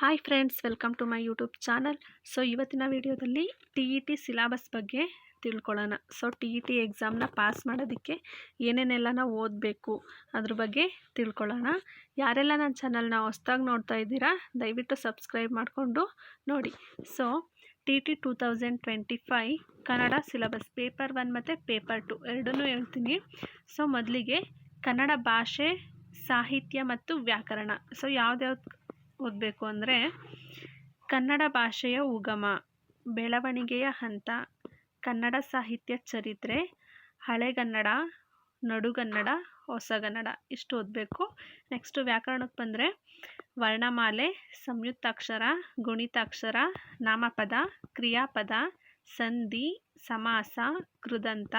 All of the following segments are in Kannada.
Hi friends welcome to my YouTube channel so ಇವತ್ತಿನ ವಿಡಿಯೋದಲ್ಲಿ ಟಿ ಇ ಟಿ ಸಿಲಾಬಸ್ ಬಗ್ಗೆ ತಿಳ್ಕೊಳ್ಳೋಣ. ಸೊ ಟಿ ಇ ಟಿ ಎಕ್ಸಾಮ್ನ ಪಾಸ್ ಮಾಡೋದಕ್ಕೆ ಏನೇನೆಲ್ಲ ನಾವು ಓದಬೇಕು ಅದ್ರ ಬಗ್ಗೆ ತಿಳ್ಕೊಳ್ಳೋಣ. ಯಾರೆಲ್ಲ ನನ್ನ ಚಾನಲ್ನ ಹೊಸ್ದಾಗಿ ನೋಡ್ತಾ ಇದ್ದೀರಾ, ದಯವಿಟ್ಟು ಸಬ್ಸ್ಕ್ರೈಬ್ ಮಾಡಿಕೊಂಡು ನೋಡಿ. So T T two thousand twenty five Kannada syllabus paper one ಮತ್ತು ಪೇಪರ್ ಟು ಎರಡನ್ನೂ ಹೇಳ್ತೀನಿ. ಸೊ ಮೊದಲಿಗೆ ಕನ್ನಡ ಭಾಷೆ, ಸಾಹಿತ್ಯ ಮತ್ತು ವ್ಯಾಕರಣ. ಸೊ ಯಾವ್ದ್ಯಾವ್ದು ಓದಬೇಕು ಅಂದರೆ ಕನ್ನಡ ಭಾಷೆಯ ಉಗಮ, ಬೆಳವಣಿಗೆಯ ಹಂತ, ಕನ್ನಡ ಸಾಹಿತ್ಯ ಚರಿತ್ರೆ ಹಳೆಗನ್ನಡ ನಡುಗನ್ನಡ ಹೊಸಗನ್ನಡ ಇಷ್ಟು ಓದಬೇಕು. ನೆಕ್ಸ್ಟು ವ್ಯಾಕರಣಕ್ಕೆ ಬಂದರೆ ವರ್ಣಮಾಲೆ, ಸಂಯುಕ್ತಾಕ್ಷರ, ಗುಣಿತಾಕ್ಷರ, ನಾಮಪದ, ಕ್ರಿಯಾಪದ, ಸಂಧಿ, ಸಮಾಸ, ಕೃದಂತ,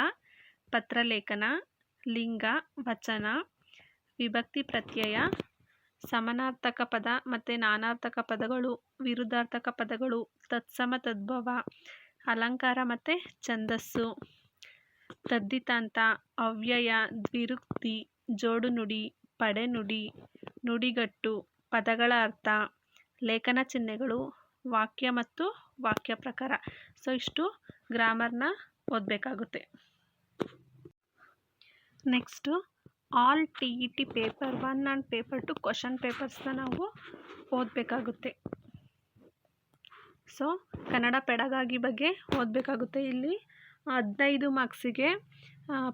ಪತ್ರಲೇಖನ, ಲಿಂಗ, ವಚನ, ವಿಭಕ್ತಿ ಪ್ರತ್ಯಯ ಸಮಾನಾರ್ಥಕ ಪದ ಮತ್ತು ನಾನಾರ್ಥಕ ಪದಗಳು, ವಿರುದ್ಧಾರ್ಥಕ ಪದಗಳು, ತತ್ಸಮ ತದ್ಭವ, ಅಲಂಕಾರ ಮತ್ತು ಛಂದಸ್ಸು. ತದ್ದಿತಾಂತ ಅವ್ಯಯ, ದ್ವಿರುಕ್ತಿ, ಜೋಡುನುಡಿ, ಪಡೆನುಡಿ, ನುಡಿಗಟ್ಟು, ಪದಗಳ ಅರ್ಥ, ಲೇಖನ ಚಿಹ್ನೆಗಳು, ವಾಕ್ಯ ಮತ್ತು ವಾಕ್ಯ ಪ್ರಕಾರ. ಸೊ ಇಷ್ಟು ಗ್ರಾಮರ್ನ ಓದಬೇಕಾಗುತ್ತೆ. Next all T E T paper, one and paper two question ಪೇಪರ್ಸ್ನ ನಾವು ಓದಬೇಕಾಗುತ್ತೆ. ಸೊ, ಕನ್ನಡ ಪೆಡಗಾಗಿ ಬಗ್ಗೆ ಓದಬೇಕಾಗುತ್ತೆ ಇಲ್ಲಿ. ಹದಿನೈದು ಮಾರ್ಕ್ಸಿಗೆ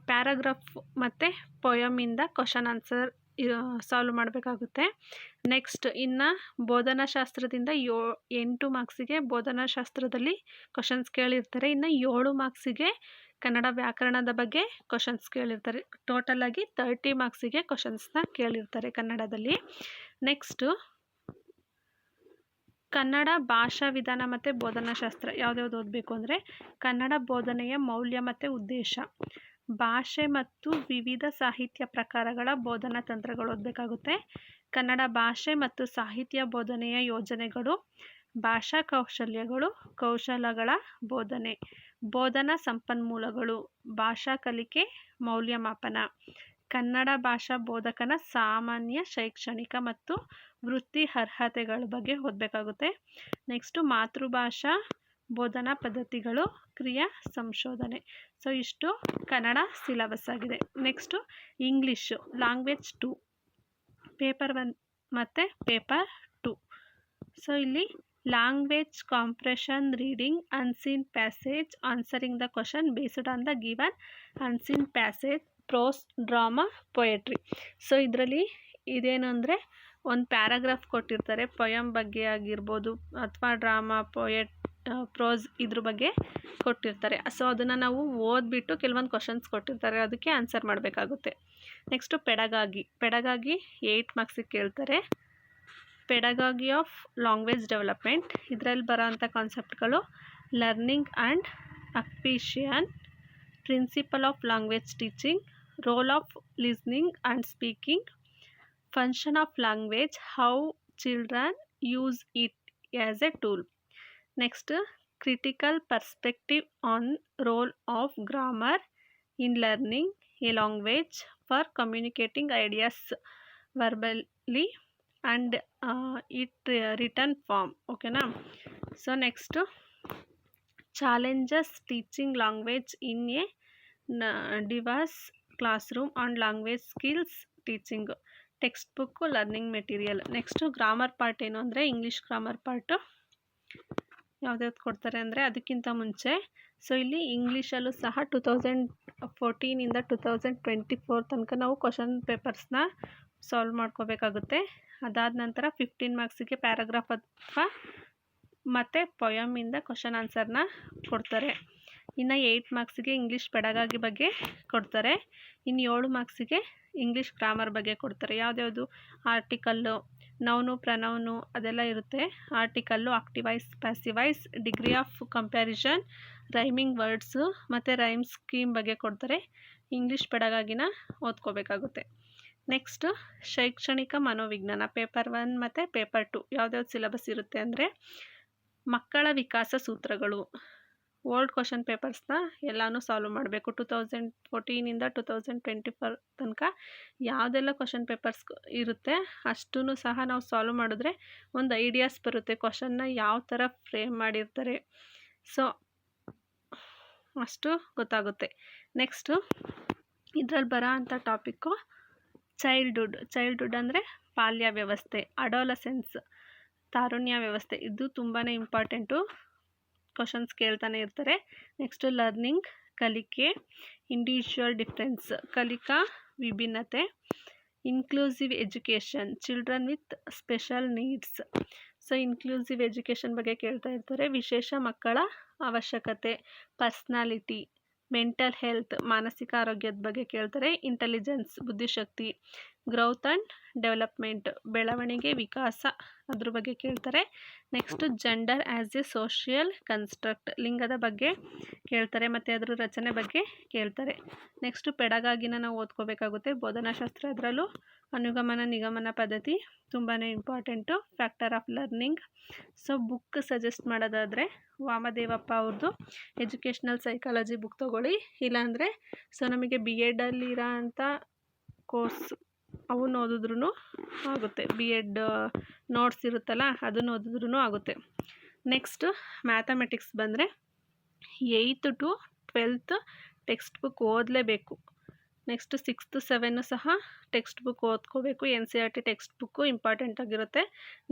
ಪ್ಯಾರಾಗ್ರಾಫ್ ಮತ್ತು ಪೊಯಮಿಂದ ಕ್ವಶನ್ ಆನ್ಸರ್ ಸಾಲ್ವ್ ಮಾಡಬೇಕಾಗುತ್ತೆ. ನೆಕ್ಸ್ಟ್, ಇನ್ನು ಬೋಧನಾಶಾಸ್ತ್ರದಿಂದ ಯೋ, ಎಂಟು ಮಾರ್ಕ್ಸಿಗೆ ಬೋಧನಾಶಾಸ್ತ್ರದಲ್ಲಿ ಕ್ವಶನ್ಸ್ ಕೇಳಿರ್ತಾರೆ. ಇನ್ನು ಏಳು ಮಾರ್ಕ್ಸಿಗೆ ಕನ್ನಡ ವ್ಯಾಕರಣದ ಬಗ್ಗೆ ಕ್ವಶನ್ಸ್ ಕೇಳಿರ್ತಾರೆ. ಟೋಟಲಾಗಿ ತರ್ಟಿ ಮಾರ್ಕ್ಸಿಗೆ ಕ್ವಶನ್ಸ್ನ ಕೇಳಿರ್ತಾರೆ ಕನ್ನಡದಲ್ಲಿ. ನೆಕ್ಸ್ಟು ಕನ್ನಡ ಭಾಷಾ ವಿಧಾನ ಮತ್ತು ಬೋಧನಾಶಾಸ್ತ್ರ ಯಾವ್ದ್ಯಾವ್ದು ಓದಬೇಕು ಅಂದರೆ ಕನ್ನಡ ಬೋಧನೆಯ ಮೌಲ್ಯ ಮತ್ತು ಉದ್ದೇಶ. ಭಾಷೆ ಮತ್ತು ವಿವಿಧ ಸಾಹಿತ್ಯ ಪ್ರಕಾರಗಳ ಬೋಧನಾ ತಂತ್ರಗಳು ಓದಬೇಕಾಗುತ್ತೆ. ಕನ್ನಡ ಭಾಷೆ ಮತ್ತು ಸಾಹಿತ್ಯ ಬೋಧನೆಯ ಯೋಜನೆಗಳು, ಭಾಷಾ ಕೌಶಲ್ಯಗಳು, ಕೌಶಲಗಳ ಬೋಧನೆ. ಬೋಧನಾ ಸಂಪನ್ಮೂಲಗಳು, ಭಾಷಾ ಕಲಿಕೆ, ಮೌಲ್ಯಮಾಪನ, ಕನ್ನಡ ಭಾಷಾ ಬೋಧಕನ ಸಾಮಾನ್ಯ, ಶೈಕ್ಷಣಿಕ ಮತ್ತು ವೃತ್ತಿ ಅರ್ಹತೆಗಳ ಬಗ್ಗೆ ಓದಬೇಕಾಗುತ್ತೆ. ನೆಕ್ಸ್ಟು ಮಾತೃಭಾಷಾ ಬೋಧನಾ ಪದ್ಧತಿಗಳು, ಕ್ರಿಯಾ ಸಂಶೋಧನೆ. ಸೊ ಇಷ್ಟು ಕನ್ನಡ ಸಿಲಬಸ್ ಆಗಿದೆ. Next English language two paper one ಮತ್ತು ಪೇಪರ್ ಟು ಸೊ ಇಲ್ಲಿ language comprehension reading unseen passage answering the question based on the given unseen passage prose drama poetry so ಇದರಲ್ಲಿ ಇದೇನು ಅಂದರೆ ಒಂದು ಪ್ಯಾರಾಗ್ರಾಫ್ ಕೊಟ್ಟಿರ್ತಾರೆ. ಪೊಯಮ್ ಬಗ್ಗೆ ಆಗಿರ್ಬೋದು ಅಥವಾ ಡ್ರಾಮಾ ಪೊಯೆಟ್ ಪ್ರೋಸ್ ಇದ್ರ ಬಗ್ಗೆ ಕೊಟ್ಟಿರ್ತಾರೆ. ಸೊ ಅದನ್ನು ನಾವು ಓದ್ಬಿಟ್ಟು ಕೆಲವೊಂದು ಕ್ವಶನ್ಸ್ ಕೊಟ್ಟಿರ್ತಾರೆ. ಅದಕ್ಕೆ ಆನ್ಸರ್ ಮಾಡಬೇಕಾಗುತ್ತೆ. ನೆಕ್ಸ್ಟು ಪೆಡಗಾಗಿ. ಪೆಡಗಾಗಿ ಏಯ್ಟ್ ಮಾರ್ಕ್ಸಿಗೆ ಕೇಳ್ತಾರೆ. ಪೆಡಗಾಗಿ ಆಫ್ ಲ್ಯಾಂಗ್ವೇಜ್ ಡೆವಲಪ್ಮೆಂಟ್ ಇದರಲ್ಲಿ ಬರೋವಂಥ ಕಾನ್ಸೆಪ್ಟ್ಗಳು learning and acquisition principle of language teaching role of listening and speaking function of language how children use it as a tool next critical perspective on role of grammar in learning a language for communicating ideas verbally and it written form ಓಕೆನಾ so next challenges teaching language in a diverse classroom and language skills teaching textbook learning material next grammar part ಏನು ಅಂದರೆ ಇಂಗ್ಲೀಷ್ ಗ್ರಾಮರ್ ಪಾರ್ಟು ಯಾವ್ದ್ಯಾವ್ದು ಕೊಡ್ತಾರೆ ಅಂದರೆ ಅದಕ್ಕಿಂತ ಮುಂಚೆ. ಸೊ ಇಲ್ಲಿ ಇಂಗ್ಲೀಷಲ್ಲೂ ಸಹ ಟು ತೌಸಂಡ್ ಫೋರ್ಟೀನಿಂದ ಟು ತೌಸಂಡ್ ಟ್ವೆಂಟಿ ಫೋರ್ ತನಕ ನಾವು ಕ್ವಶನ್ ಪೇಪರ್ಸ್ನ ಸಾಲ್ವ್ ಮಾಡ್ಕೋಬೇಕಾಗುತ್ತೆ. ಅದಾದ ನಂತರ ಫಿಫ್ಟೀನ್ ಮಾರ್ಕ್ಸಿಗೆ ಪ್ಯಾರಾಗ್ರಾಫ್ ಅಥವಾ ಮತ್ತು ಪೊಯಮಿಂದ ಕ್ವಶನ್ ಆನ್ಸರ್ನ ಕೊಡ್ತಾರೆ. ಇನ್ನು ಏಯ್ಟ್ ಮಾರ್ಕ್ಸಿಗೆ ಇಂಗ್ಲೀಷ್ ಬೆಡಗಾಗಿ ಬಗ್ಗೆ ಕೊಡ್ತಾರೆ. ಇನ್ನು ಏಳು ಮಾರ್ಕ್ಸಿಗೆ ಇಂಗ್ಲೀಷ್ ಗ್ರಾಮರ್ ಬಗ್ಗೆ ಕೊಡ್ತಾರೆ. ಯಾವುದ್ಯಾವುದು ಆರ್ಟಿಕಲ್ಲು ನೌನು ಪ್ರನೌನು ಅದೆಲ್ಲ ಇರುತ್ತೆ. Article, active voice, passive voice, degree of comparison, rhyming words ಮತ್ತು ರೈಮ್ ಸ್ಕೀಮ್ ಬಗ್ಗೆ ಕೊಡ್ತಾರೆ. ಇಂಗ್ಲೀಷ್ ಬೆಡಗಾಗಿನ ಓದ್ಕೋಬೇಕಾಗುತ್ತೆ. ನೆಕ್ಸ್ಟು, ಶೈಕ್ಷಣಿಕ ಮನೋವಿಜ್ಞಾನ, ಪೇಪರ್ ಒನ್ ಮತ್ತು ಪೇಪರ್ ಟು. ಯಾವ್ದ್ಯಾವ್ದು ಸಿಲಬಸ್ ಇರುತ್ತೆ ಅಂದರೆ ಮಕ್ಕಳ ವಿಕಾಸ ಸೂತ್ರಗಳು. ಓಲ್ಡ್ ಕ್ವಶನ್ ಪೇಪರ್ಸ್ನ ಎಲ್ಲನೂ ಸಾಲ್ವ್ ಮಾಡಬೇಕು. ಟು ತೌಸಂಡ್ ಫೋರ್ಟೀನಿಂದ ಟು ತೌಸಂಡ್ ಟ್ವೆಂಟಿ ಫೋರ್ ತನಕ ಯಾವುದೆಲ್ಲ ಕ್ವಶನ್ ಪೇಪರ್ಸ್ ಇರುತ್ತೆ ಅಷ್ಟೂ ಸಹ ನಾವು ಸಾಲ್ವ್ ಮಾಡಿದ್ರೆ ಒಂದು ಐಡಿಯಾಸ್ ಬರುತ್ತೆ ಕ್ವಶನ್ನ ಯಾವ ಥರ ಫ್ರೇಮ್ ಮಾಡಿರ್ತಾರೆ. ಸೊ, ಅಷ್ಟು ಗೊತ್ತಾಗುತ್ತೆ. ನೆಕ್ಸ್ಟು, ಇದರಲ್ಲಿ ಬರೋ ಅಂಥ ಟಾಪಿಕ್ಕು ಚೈಲ್ಡ್ಹುಡ್. ಚೈಲ್ಡ್ಹುಡ್ ಅಂದರೆ ಪಾಲ್ಯ ವ್ಯವಸ್ಥೆ, ಅಡೋಲಸೆನ್ಸ್, ತಾರುಣ್ಯ ವ್ಯವಸ್ಥೆ. ಇದು ತುಂಬಾ ಇಂಪಾರ್ಟೆಂಟು. ಕ್ವಶನ್ಸ್ ಕೇಳ್ತಾನೆ ಇರ್ತಾರೆ. ನೆಕ್ಸ್ಟು ಲರ್ನಿಂಗ್ ಕಲಿಕೆ ಇಂಡಿವಿಜುವಲ್ ಡಿಫ್ರೆನ್ಸ್ ಕಲಿಕಾ, ವಿಭಿನ್ನತೆ inclusive education children with special needs so inclusive education ಬಗ್ಗೆ ಕೇಳ್ತಾ ಇರ್ತಾರೆ. ವಿಶೇಷ ಮಕ್ಕಳ ಅವಶ್ಯಕತೆ ಪರ್ಸ್ನಾಲಿಟಿ ಮೆಂಟಲ್ ಹೆಲ್ತ್ ಮಾನಸಿಕ ಆರೋಗ್ಯದ ಬಗ್ಗೆ ಕೇಳ್ತಾರೆ. ಇಂಟೆಲಿಜೆನ್ಸ್ ಬುದ್ಧಿಶಕ್ತಿ ಗ್ರೌತ್ ಆ್ಯಂಡ್ ಡೆವಲಪ್ಮೆಂಟ್ ಬೆಳವಣಿಗೆ, ವಿಕಾಸ ಅದ್ರ ಬಗ್ಗೆ ಕೇಳ್ತಾರೆ. Next gender as a social construct ಲಿಂಗದ ಬಗ್ಗೆ ಕೇಳ್ತಾರೆ ಮತ್ತು ಅದರ ರಚನೆ ಬಗ್ಗೆ ಕೇಳ್ತಾರೆ. ನೆಕ್ಸ್ಟು ಪೆಡಗಾಗಿನ ನಾವು ಓದ್ಕೋಬೇಕಾಗುತ್ತೆ. ಬೋಧನಾಶಾಸ್ತ್ರ ಅದರಲ್ಲೂ ಅನುಗಮನ, ನಿಗಮನ ಪದ್ಧತಿ ತುಂಬಾ important factor of learning so book suggest ಮಾಡೋದಾದರೆ ವಾಮದೇವಪ್ಪ ಅವ್ರದ್ದು ಎಜುಕೇಷ್ನಲ್ ಸೈಕಾಲಜಿ ಬುಕ್ ತೊಗೊಳ್ಳಿ. ಇಲ್ಲಾಂದರೆ ಸೊ ನಮಗೆ ಬಿ ಎಡಲ್ಲಿರೋ ಅಂಥ ಕೋರ್ಸ್ ಅವನ್ನ ಓದಿದ್ರೂ ಆಗುತ್ತೆ. ಬಿ ಎಡ್ ನೋಟ್ಸ್ ಇರುತ್ತಲ್ಲ ಅದನ್ನು ಓದಿದ್ರೂ ಆಗುತ್ತೆ. ನೆಕ್ಸ್ಟ್ ಮ್ಯಾಥಮೆಟಿಕ್ಸ್ ಬಂದರೆ eighth to twelfth text book ಓದಲೇಬೇಕು. ನೆಕ್ಸ್ಟ್ ಸಿಕ್ಸ್ತ್ ಸೆವೆನ್ನು ಸಹ text book ಓದ್ಕೋಬೇಕು. N C R T textbook important ಆಗಿರುತ್ತೆ.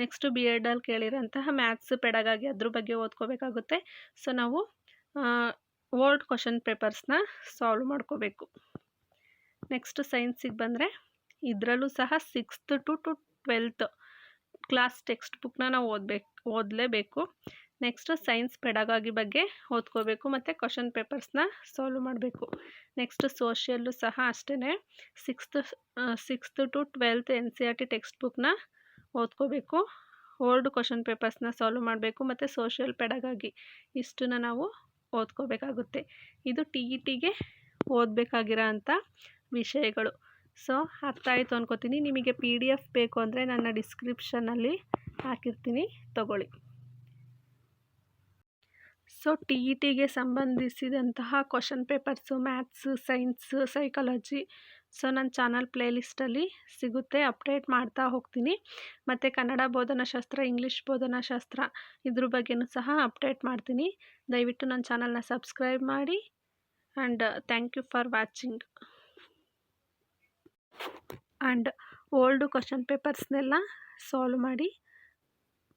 ನೆಕ್ಸ್ಟು ಬಿ ಎಡಲ್ಲಿ ಕೇಳಿರೋಂತಹ ಮ್ಯಾಥ್ಸ್ ಪೆಡಗಾಗಿ ಅದ್ರ ಬಗ್ಗೆ ಓದ್ಕೋಬೇಕಾಗುತ್ತೆ. ಸೊ ನಾವು ಓಲ್ಡ್ ಕ್ವಶನ್ ಪೇಪರ್ಸ್ನ ಸಾಲ್ವ್ ಮಾಡ್ಕೋಬೇಕು. ನೆಕ್ಸ್ಟ್ ಸೈನ್ಸಿಗೆ ಬಂದರೆ ಇದರಲ್ಲೂ ಸಹ sixth to to twelfth class text ಬುಕ್ನ ನಾವು ಓದಬೇಕು, ಓದಲೇಬೇಕು. ನೆಕ್ಸ್ಟ್ ಸೈನ್ಸ್ ಪೆಡಗಾಗಿ ಬಗ್ಗೆ ಓದ್ಕೋಬೇಕು ಮತ್ತು ಕ್ವಶನ್ ಪೇಪರ್ಸ್ನ ಸಾಲ್ವ್ ಮಾಡಬೇಕು. ನೆಕ್ಸ್ಟ್ ಸೋಷಿಯಲ್ಲು ಸಹ ಅಷ್ಟೇ sixth sixth to twelfth N C R T text ಬುಕ್ನ ಓದ್ಕೋಬೇಕು. ಓಲ್ಡ್ ಕ್ವಶನ್ ಪೇಪರ್ಸ್ನ ಸಾಲ್ವ್ ಮಾಡಬೇಕು ಮತ್ತು ಸೋಷಿಯಲ್ ಪೆಡಗಾಗಿ ಇಷ್ಟನ್ನ ನಾವು ಓದ್ಕೋಬೇಕಾಗುತ್ತೆ. ಇದು ಟಿ ಇ ಟಿಗೆ ಓದಬೇಕಾಗಿರೋ ಅಂಥ ವಿಷಯಗಳು. ಸೊ, ಅರ್ಥ ಆಯಿತು ಅನ್ಕೋತೀನಿ. ನಿಮಗೆ ಪಿ ಡಿ ಎಫ್ ಬೇಕು ಅಂದರೆ ನನ್ನ ಡಿಸ್ಕ್ರಿಪ್ಷನಲ್ಲಿ ಹಾಕಿರ್ತೀನಿ. ತಗೊಳ್ಳಿ. ಸೊ ಟಿ ಇ ಟಿಗೆ ಸಂಬಂಧಿಸಿದಂತಹ question papers maths science psychology so, ನನ್ನ ಚಾನಲ್ ಪ್ಲೇಲಿಸ್ಟಲ್ಲಿ ಸಿಗುತ್ತೆ. ಅಪ್ಡೇಟ್ ಮಾಡ್ತಾ ಹೋಗ್ತೀನಿ. ಮತ್ತು ಕನ್ನಡ ಬೋಧನಾಶಾಸ್ತ್ರ ಇಂಗ್ಲೀಷ್ ಬೋಧನಾಶಾಸ್ತ್ರ ಇದ್ರ ಬಗ್ಗೆಯೂ ಸಹ ಅಪ್ಡೇಟ್ ಮಾಡ್ತೀನಿ. ದಯವಿಟ್ಟು ನನ್ನ ಚಾನಲ್ನ ಸಬ್ಸ್ಕ್ರೈಬ್ ಮಾಡಿ. And thank you for watching and old question ಪೇಪರ್ಸ್ನೆಲ್ಲ solve ಮಾಡಿ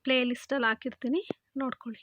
ಪ್ಲೇ ಲಿಸ್ಟಲ್ಲಿ ಹಾಕಿರ್ತೀನಿ. ನೋಡ್ಕೊಳ್ಳಿ.